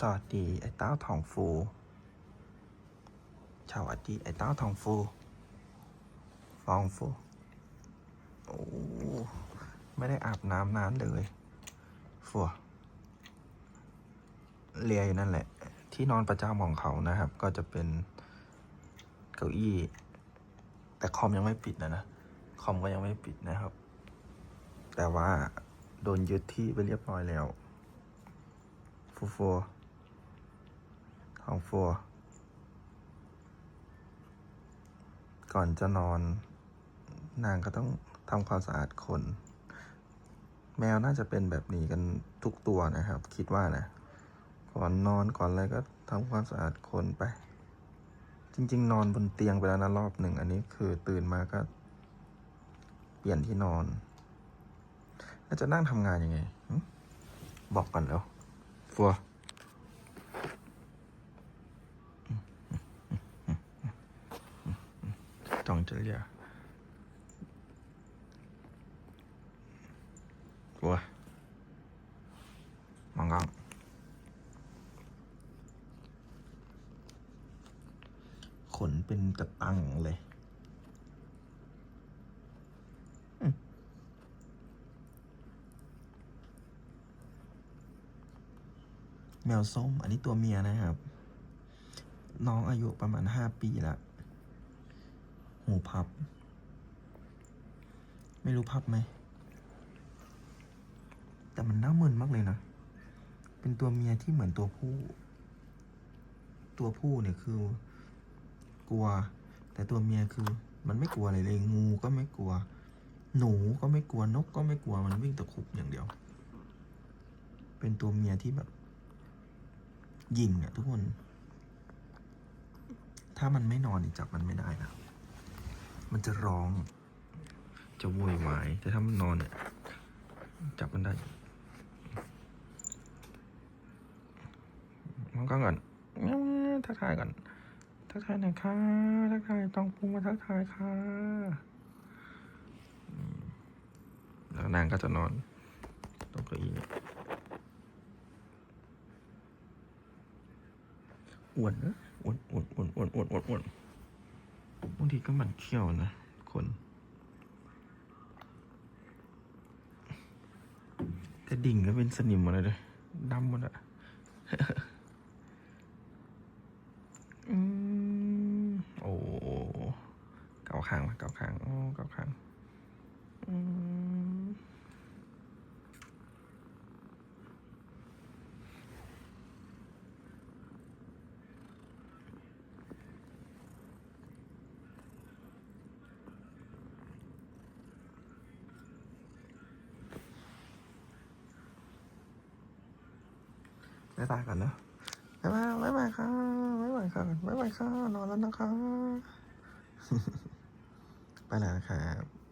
สวัสดีไอ้เต้าทองฟูสวัสดีไอ้เต้าทองฟู ฟองฟู โอ้ ไม่ได้อาบน้ำนานเลยฟัวเลียอยู่นั่นแหละ ที่นอนประจำของเขานะครับ ก็จะเป็นเก้าอี้ แต่คอมยังไม่ปิดนะนะ คอมก็ยังไม่ปิดนะครับ แต่ว่าโดนยึดที่ไปเรียบร้อยแล้วฟูฟั วทองฟัว ก่อนจะนอน นางก็ต้องทำความสะอาดขน แมวน่าจะเป็นแบบนี้กันทุกตัวนะครับ คิดว่านะ ก่อนนอนก่อนอะไรก็ทำความสะอาดขนไป จริง ๆ นอนบนเตียงไปแล้วนะรอบหนึ่ง อันนี้คือตื่นมาก็ เปลี่ยนที่นอนแล้วจะนั่งทำงานยังไง บอกกันแล้วฟัว จังจริง ya ว้当มั。งกร。ขนเป็นตะตังเลยแมวส้ม อันนี้ตัวเมียนะครับ น้องอายุประมาณห้าปีแล้ว หูพับ ไม่รู้พับไหม แต่มันน่ามึนมากเลยนะ เป็นตัวเมียที่เหมือนตัวผู้ ตัวผู้เนี่ยคือ กลัว แต่ตัวเมียคือมันไม่กลัวอะไรเลย งูก็ไม่กลัว หนูก็ไม่กลัวนกก็ไม่กลัวมันวิ่งตะคุบอย่างเดียว เป็นตัวเมียที่แบบ ยิงอะทุกคน ถ้ามันไม่นอนจับมันไม่ได้นะ มันจะร้อง จะโวยวาย แต่ถ้ามันนอนเนี่ยจับมันได้มันก็ก่อนทักทายก่อน ทักทายหน่อยค่ะ ทักทายต้องพุงมาทักทายค่ะ แล้วนางก็จะนอนตรงเก้าอี้เนี่ยอ้วนนะอ้วนอ้วนอ้วนอ้วนอ้วนอ้วนอ้วนบาง ทีก็หมันเขี้ยวนะคนแต่ดิ่งก็เป็นสนิมหมดเลยเลยดำหมดอะอืมโอ้เกาคางมาเกาคาง โอ้เกาคาง บ๊ายบายก่อนเนาะบ๊ายบายบ๊ายบายค่ะบ๊ายบายค่ะบ๊ายบายค่ะนอนแล้วนะคะ ไปแล้วนะครับ